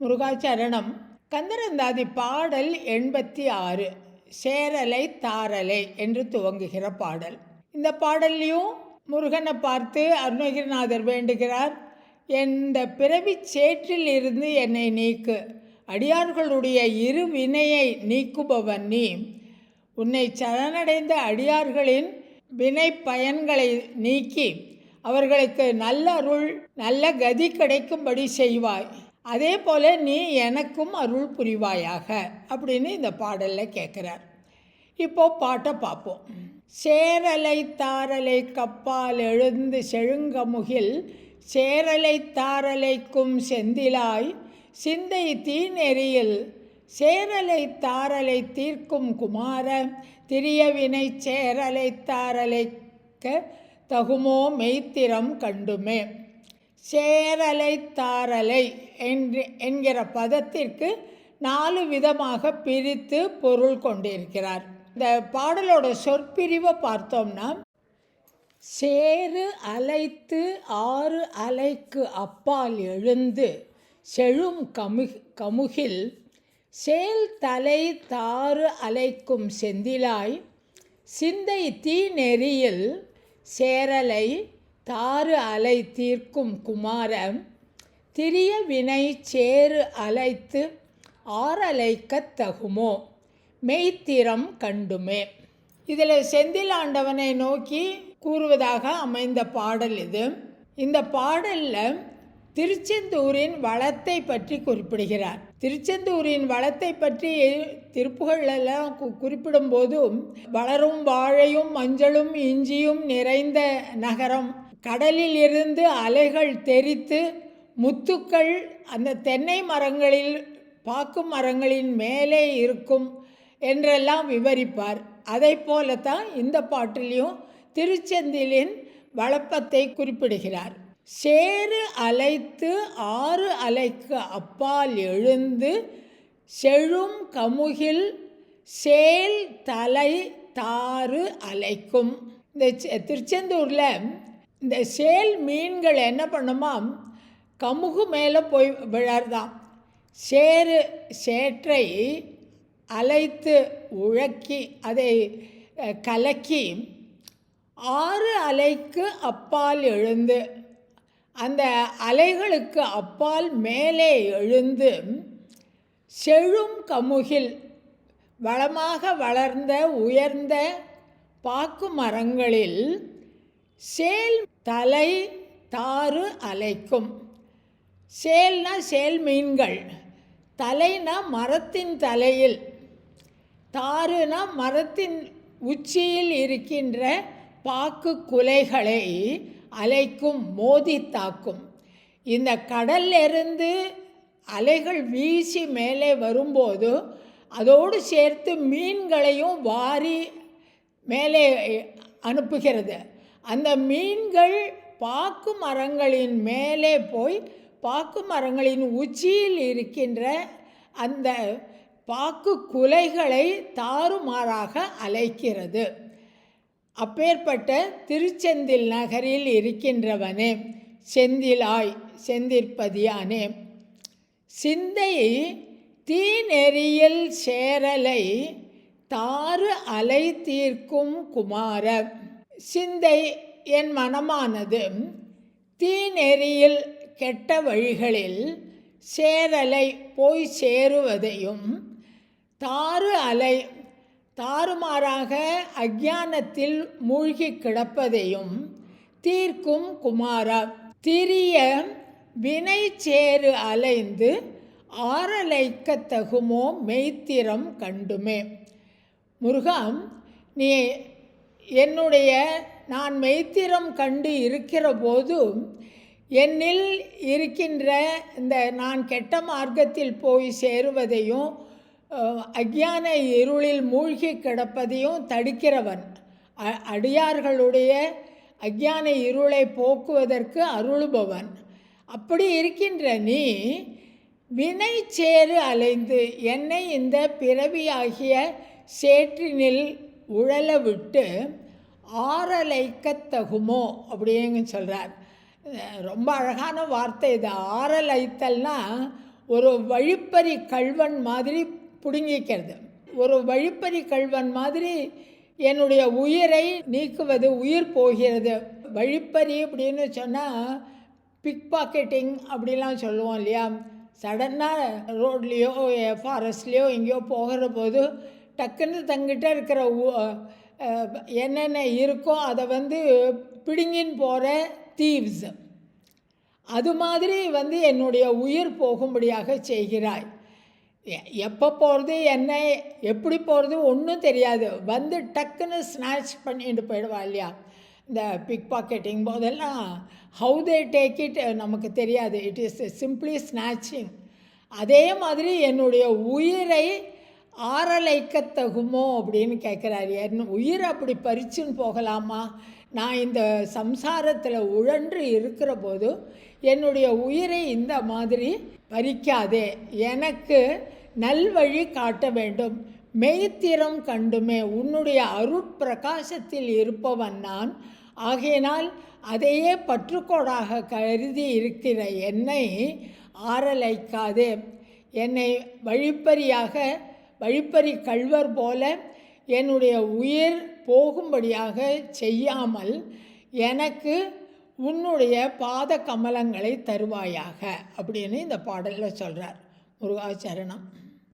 முருகாச்சரணம். கந்தரந்தாதி பாடல் எண்பத்தி ஆறு சேரலை தாரலை என்று துவங்குகிற பாடல். இந்த பாடல்லையும் முருகனை பார்த்து அருணகிரிநாதர் வேண்டுகிறார் எந்த பிறவி சேற்றில் இருந்து என்னை நீக்கு? அடியார்களுடைய இரு வினையை நீக்குபவன் நீ. உன்னை சரணடைந்த அடியார்களின் வினை பயன்களை நீக்கி அவர்களுக்கு நல்ல அருள் நல்ல கதி கிடைக்கும்படி செய்வாய். அதே போல் நீ எனக்கும் அருள் புரிவாயாக அப்படின்னு இந்த பாடலில் கேட்குறார் இப்போ பாட்டை பார்ப்போம். சேரலை தாரலை கப்பால் எழுந்து செழுங்கமுகில் சேரலை தாரலைக்கும் செந்திலாய் சிந்தை தீநெறியில் சேரலை தாரலை தீர்க்கும் குமார திரியவினை சேரலை தாரலைக்க தகுமோ மெய்த்திரம் கண்டுமே. சேரலை தாரலை என்று என்கிற பதத்திற்கு நாலு விதமாக பிரித்து பொருள் கொண்டிருக்கிறார். இந்த பாடலோட சொற்பிரிவை பார்த்தோம்னா சேறு அலைத்து ஆறு அலைக்கு அப்பால் எழுந்து செழும் கமு கமுகில் சேல் தலை தாறு அலைக்கும் செந்திலாய் சிந்தை தீ நெறியில் சேரலை தாறு அலை தீர்க்கும் குமாரம் திரிய வினை சேறு அலைத்து ஆறலைக்கத் தகுமோ? மெய்த்திறம் கண்டுமே. இதில் செந்திலாண்டவனை நோக்கி கூறுவதாக அமைந்த பாடல் இது. இந்த பாடலில் திருச்செந்தூரின் வளத்தை பற்றி குறிப்பிடுகிறார். திருச்செந்தூரின் வளத்தை பற்றி திருப்புகளெல்லாம் கு குறிப்பிடும்போதும் வளரும் வாழையும் மஞ்சளும் இஞ்சியும் நிறைந்த நகரம் கடலில் இருந்து அலைகள் தெரித்து முத்துக்கள் அந்த தென்னை மரங்களில் பாக்கு மரங்களின் மேலே இருக்கும் என்றெல்லாம் விவரிப்பார். அதை போலத்தான் இந்த பாட்டிலையும் திருச்செந்திலின் வளப்பத்தை குறிப்பிடுகிறார். சேறு அலைத்து ஆறு அலைக்கு அப்பால் எழுந்து செழும் கமுகில் சேல் தலை தாறு அலைக்கும். இந்த திருச்செந்தூரில் இந்த சேல் மீன்கள் என்ன பண்ணுமா? கமுகு மேலே போய் விழறதாம் சேறு சேற்றை அலைத்து உழக்கி அதை கலக்கி ஆறு அலைக்கு அப்பால் எழுந்து அந்த அலைகளுக்கு அப்பால் மேலே எழுந்து செழும் கமுகில் வளமாக வளர்ந்த உயர்ந்த பாக்கு மரங்களில் சேல் தலை தாறு அலைக்கும். சேல்னா சேல் மீன்கள். தலைனா மரத்தின் தலையில். தாறுனா மரத்தின் உச்சியில் இருக்கின்ற பாக்கு குலைகளை அலைக்கும் மோதி தாக்கும் இந்த கடல்லிருந்து அலைகள் வீசி மேலே வரும்போது அதோடு சேர்த்து மீன்களையும் வாரி மேலே அனுப்புகிறது. அந்த மீன்கள் பாக்கு மரங்களின் மேலே போய் பாக்கு மரங்களின் உச்சியில் இருக்கின்ற அந்த பாக்கு குலைகளை தாறுமாறாக அலைக்கிறது அப்பேற்பட்ட திருச்செந்தில் நகரில் இருக்கின்றவனே செந்திலாய் செந்திற்பதியானே சிந்தை தீநெறியில் சேரலை தாறு அலை தீர்க்கும் குமார சிந்தை என் மனமானது. தீநெறியில் கெட்ட வழிகளில் சேரலை போய் சேருவதையும் தாறு அலை தாறுமாறாக அஜானத்தில் மூழ்கி கிடப்பதையும் தீர்க்கும் குமாரா. திரிய வினை சேறு அலைந்து ஆறலைக்க தகுமோ மெய்த்திரம் கண்டுமே. முருகாம் நீ என்னுடைய நான் மெய்த்திரம் கண்டு இருக்கிற போதும் என்னில் இருக்கின்ற இந்த நான் கெட்ட மார்க்கத்தில் போய் சேருவதையும் அஜ்ஞான இருளில் மூழ்கி கிடப்பதையும் தடுக்கிறவன். அடியார்களுடைய அஜ்ஞான இருளை போக்குவதற்கு அருளுபவன். அப்படி இருக்கின்ற நீ வினை சேறு அலைந்து என்னை இந்த பிறவியாகிய சேற்றினில் உழல விட்டு ஆறலைக்கத்தகுமோ அப்படின்னு சொல்கிறார் ரொம்ப அழகான வார்த்தை இது. ஆறலைத்தல்னால் ஒரு வழிப்பறி கள்வன் மாதிரி பிடுங்கிக்கிறது. ஒரு வழிப்பறி கள்வன் மாதிரி என்னுடைய உயிரை நீக்குவது உயிர் போகிறது. வழிப்பறி அப்படின்னு சொன்னால் பிக் பாக்கெட்டிங் அப்படிலாம் சொல்லுவோம் இல்லையா? சடனாக ரோட்லேயோ ஃபாரஸ்ட்லேயோ எங்கேயோ போகிற போது டக்குன்னு தங்கிட்ட இருக்கிற உ- என்னென்ன இருக்கோ அதை வந்து பிடுங்கின்னு போகிற தீவ்ஸ் அது மாதிரி வந்து என்னுடைய உயிர் போகும்படியாக செய்கிறாய். எப்போ போகிறது என்ன எப்படி போகிறது ஒன்றும் தெரியாது. வந்து டக்குன்னு ஸ்நாச் பண்ணிட்டு போயிடுவா இல்லையா? இந்த பிக் பாக்கெட்டிங் போதெல்லாம் ஹவு தே டேக் இட் நமக்கு தெரியாது. இட் இஸ் சிம்பிளி ஸ்நாச்சிங் அதே மாதிரி என்னுடைய உயிரை ஆரலைக்கத்தகுமோ அப்படின்னு கேட்குறாரு என் உயிர் அப்படி பறிச்சுன்னு போகலாமா? நான் இந்த சம்சாரத்தில் உழன்று இருக்கிற போது என்னுடைய உயிரை இந்த மாதிரி பறிக்காதே. எனக்கு நல்வழி காட்ட வேண்டும். மெய்த்திறம் கண்டுமே. உன்னுடைய அருட்பிரகாசத்தில் இருப்பவன் நான். ஆகையினால் அதையே பற்றுக்கோடாக கருதி இருக்கிற என்னை ஆரலைக்காதே என்னை வழிப்பறியாக வழிப்பறி கள்வர் போல என்னுடைய உயிர் போகும்படியாக செய்யாமல் எனக்கு உன்னுடைய பாத கமலங்களை தருவாயாக அப்படின்னு இந்த பாடலில் சொல்கிறார் முருகாச்சரணம்